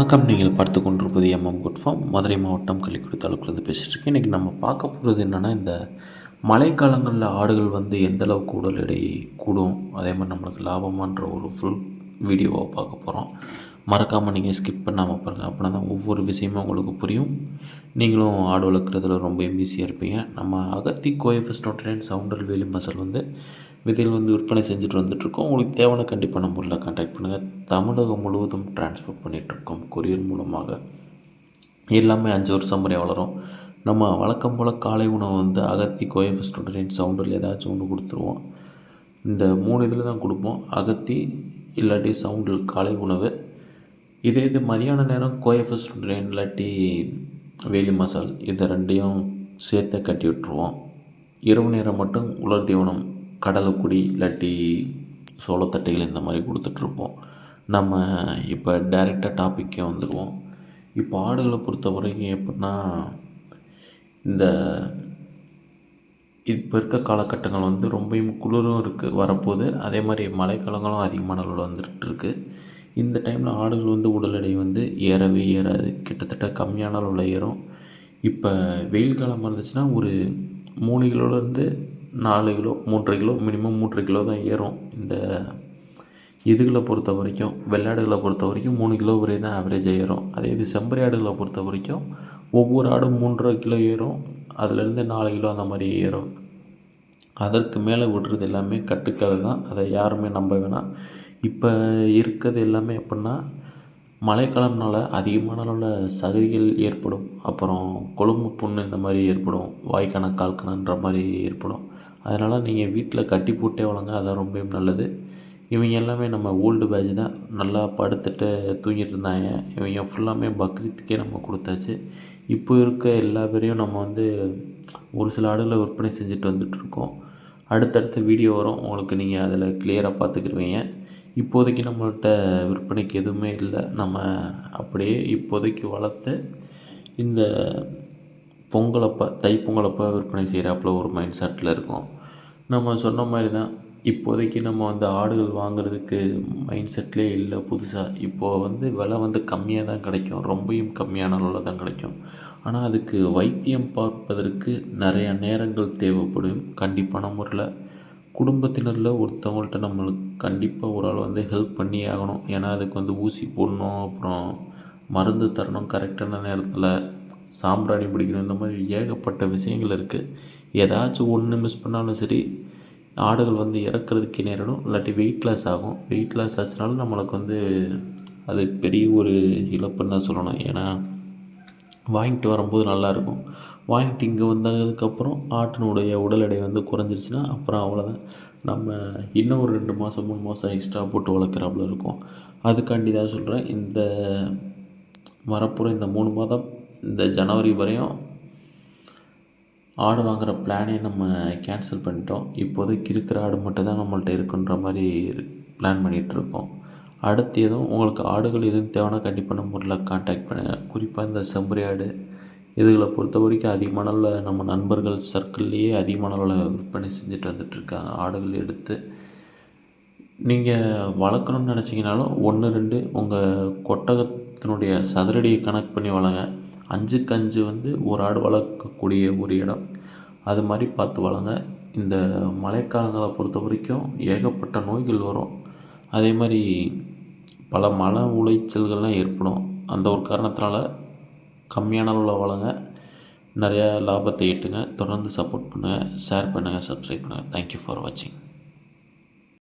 வணக்கம். நீங்கள் பார்த்து கொண்டிருப்பது எம்எம் குட் ஃபார்ம் மதுரை மாவட்டம் கள்ளிக்குடி தாலுக்குலேருந்து பேசிகிட்டு இருக்கேன். இன்றைக்கி நம்ம பார்க்க போகிறது என்னென்னா இந்த மழைக்காலங்களில் ஆடுகள் வந்து எந்த அளவுக்கு உடல் எடை கூடும் அதே மாதிரி நம்மளுக்கு லாபமான்ற ஒரு ஃபுல் வீடியோவை பார்க்க போகிறோம் மறக்காமல் நீங்கள் ஸ்கிப் பண்ணாமல் பாருங்கள் அப்படின்னா தான் ஒவ்வொரு விஷயமும் உங்களுக்கு புரியும். நீங்களும் ஆடு வளர்க்குறதுல ரொம்ப ஈஸியாக இருப்பீங்க. நம்ம அகத்தி கோயஃபஸ் நோட்ரேன் சவுண்டல் வேலி மசல் வந்து விதைகள் வந்து விற்பனை செஞ்சுட்டு வந்துட்ருக்கோம் உங்களுக்கு தேவையான கண்டிப்பாக நம்பரில் கான்டாக்ட் பண்ணுங்கள் தமிழகம் முழுவதும் டிரான்ஸ்போர்ட் பண்ணிகிட்ருக்கோம் கொரியர் மூலமாக. எல்லாமே அஞ்சு வருஷம் முறை வளரும். நம்ம வழக்கம் போல் காலை உணவு வந்து அகத்தி கோயஃபஸ் ஸ்டூடெண்ட் சவுண்டரில் ஏதாச்சும் ஒன்று கொடுத்துருவோம். இந்த மூணு இதில் தான் கொடுப்போம். அகத்தி இல்லாட்டி சவுண்டில் காலை உணவு. இதே இது மதியான நேரம் கோயஃபஸ் ஸ்டூடெண்ட் இல்லாட்டி வேலி மசால் இதை ரெண்டையும் சேர்த்து கட்டி விட்டுருவோம். இரவு நேரம் மட்டும் உலர் தீவனம் கடலைக்குடி இல்லாட்டி சோளத்தட்டைகள் இந்த மாதிரி கொடுத்துட்ருப்போம். நம்ம இப்போ டைரெக்டாக டாப்பிக்கே வந்துடுவோம். இப்போ ஆடுகளை பொறுத்த வரைக்கும் எப்படின்னா இந்த இப்போ இருக்க காலகட்டங்கள் வந்து ரொம்பவும் குளிரும் இருக்குது வரப்போகுது. அதே மாதிரி மழைக்காலங்களும் அதிகமான அளவில் வந்துட்டுருக்கு. இந்த டைமில் ஆடுகள் வந்து உடல் எடை வந்து ஏறவே ஏறாது. கிட்டத்தட்ட கம்மியான அளவில் ஏறும். இப்போ வெயில் காலமாக இருந்துச்சுன்னா ஒரு மூணு கிலோலேருந்து நாலு கிலோ மூன்றரை கிலோ மினிமம் மூன்றரை கிலோ தான் ஏறும். இந்த இதுகளை பொறுத்த வரைக்கும் வெள்ளாடுகளை பொறுத்த வரைக்கும் மூணு கிலோ வரை தான் ஆவரேஜாக ஏறும். அதே இது செம்பரி ஆடுகளை பொறுத்த வரைக்கும் ஒவ்வொரு ஆடும் மூன்றரை கிலோ ஏறும். அதுலேருந்து நாலு கிலோ அந்த மாதிரி ஏறும். அதற்கு மேலே விடுறது எல்லாமே கட்டுக்கதை தான். அதை யாருமே நம்ப வேணாம். இப்போ இருக்கிறது எல்லாமே எப்படின்னா மழைக்காலம்னால அதிகமான அளவில் சகதிகள் ஏற்படும். அப்புறம் கொழும்பு புண்ணு இந்த மாதிரி ஏற்படும். வாய்க்கான கால்கணன்ற மாதிரி ஏற்படும். அதனால் நீங்கள் வீட்டில் கட்டி போட்டே வளங்க அதான் ரொம்பவும் நல்லது. இவங்க எல்லாமே நம்ம ஓல்டு பேட்ச் தான். நல்லா படுத்துட்டு தூங்கிட்டு இருந்தாங்க. இவங்க ஃபுல்லாமே பக்ரீத்துக்கே நம்ம கொடுத்தாச்சு. இப்போ இருக்க எல்லா பேரையும் நம்ம வந்து ஒரு சில ஆடுகளை விற்பனை செஞ்சுட்டு வந்துட்ருக்கோம் அடுத்தடுத்த வீடியோ வரும். உங்களுக்கு நீங்கள் அதில் கிளியராக பார்த்துக்கிருவீங்க. இப்போதைக்கு நம்மள்கிட்ட விற்பனைக்கு எதுவுமே இல்லை. நம்ம அப்படியே இப்போதைக்கு வளர்த்து இந்த பொங்கலப்போ தைப்பொங்கலப்போ விற்பனை செய்கிறாப்புல ஒரு மைண்ட் செட்டில் இருக்கும். நம்ம சொன்ன மாதிரி தான் இப்போதைக்கு நம்ம வந்து ஆடுகள் வாங்குறதுக்கு மைண்ட் செட்லேயே இல்லை புதுசாக இப்போது வந்து விலை வந்து கம்மியாக தான் கிடைக்கும். ரொம்பையும் கம்மியான அளவில் தான் கிடைக்கும். ஆனால் அதுக்கு வைத்தியம் பார்ப்பதற்கு நிறைய நேரங்கள் தேவைப்படும். கண்டிப்பான முறையில் குடும்பத்தினரில் ஒருத்தவங்கள்ட்ட நம்மளுக்கு கண்டிப்பாக ஒரு ஆள் வந்து ஹெல்ப் பண்ணி ஆகணும். ஏன்னா அதுக்கு வந்து ஊசி போடணும். அப்புறம் மருந்து தரணும் கரெக்டான நேரத்தில். சாம்பிராணி பிடிக்கணும் இந்த மாதிரி ஏகப்பட்ட விஷயங்கள் இருக்குது ஏதாச்சும் ஒன்று மிஸ் பண்ணாலும் சரி ஆடுகள் வந்து இறக்குறதுக்கு நேரிடும் இல்லாட்டி வெயிட் லாஸ் ஆகும். வெயிட் லாஸ் ஆச்சுனாலும் நம்மளுக்கு வந்து அது பெரிய ஒரு இழப்புன்னு தான் சொல்லணும். ஏன்னா வாங்கிட்டு வரும்போது நல்லாயிருக்கும் வாங்கிட்டு இங்கே வந்ததுக்கப்புறம் ஆட்டினுடைய உடல் எடை வந்து குறைஞ்சிருச்சுன்னா அப்புறம் அவ்வளோதான் நம்ம இன்னும் ஒரு ரெண்டு மாதம் மூணு மாதம் எக்ஸ்ட்ரா போட்டு வளர்க்குறாப்புல இருக்கும். அதுக்காண்டி தான் சொல்கிறேன் இந்த வரப்போகிற இந்த மூணு மாதம் இந்த ஜனவரி வரையும் ஆடு வாங்குகிற பிளானே நம்ம கேன்சல் பண்ணிட்டோம். இப்போதைக்கு இருக்கிற ஆடு மட்டும் தான் நம்மள்ட்ட இருக்குன்ற மாதிரி பிளான் பண்ணிகிட்ருக்கோம் அடுத்து எதுவும் உங்களுக்கு ஆடுகள் எதுவும் தேவைன்னா கண்டிப்பாக நம்ம முறையில் காண்டாக்ட் பண்ணுங்கள் குறிப்பாக இந்த செம்பரி ஆடு இதுகளை பொறுத்த வரைக்கும் அதிகமான அளவில் நம்ம நண்பர்கள் சர்க்கிள்லேயே அதிகமான அளவில் விற்பனை செஞ்சுட்டு வந்துட்டுருக்காங்க. ஆடுகள் எடுத்து நீங்கள் வளர்க்கணுன்னு நினச்சிங்கனாலும் ஒன்று ரெண்டு உங்கள் கொட்டகத்தினுடைய சதுரடியை கணக்கு பண்ணி வளங்க அஞ்சுக்கு அஞ்சு வந்து ஒரு ஆடு வளர்க்கக்கூடிய ஒரு இடம். அது மாதிரி பார்த்து வளங்க இந்த மழைக்காலங்களை பொறுத்த வரைக்கும் ஏகப்பட்ட நோய்கள் வரும். அதே மாதிரி பல மன உளைச்சல்கள்லாம் ஏற்படும். அந்த ஒரு காரணத்தினால கம்மியான அளவில் வளங்க நிறையா லாபத்தை ஈட்டுங்க. தொடர்ந்து சப்போர்ட் பண்ணுங்கள் ஷேர் பண்ணுங்கள் சப்ஸ்கிரைப் பண்ணுங்கள் தேங்க்யூ ஃபார் வாட்சிங்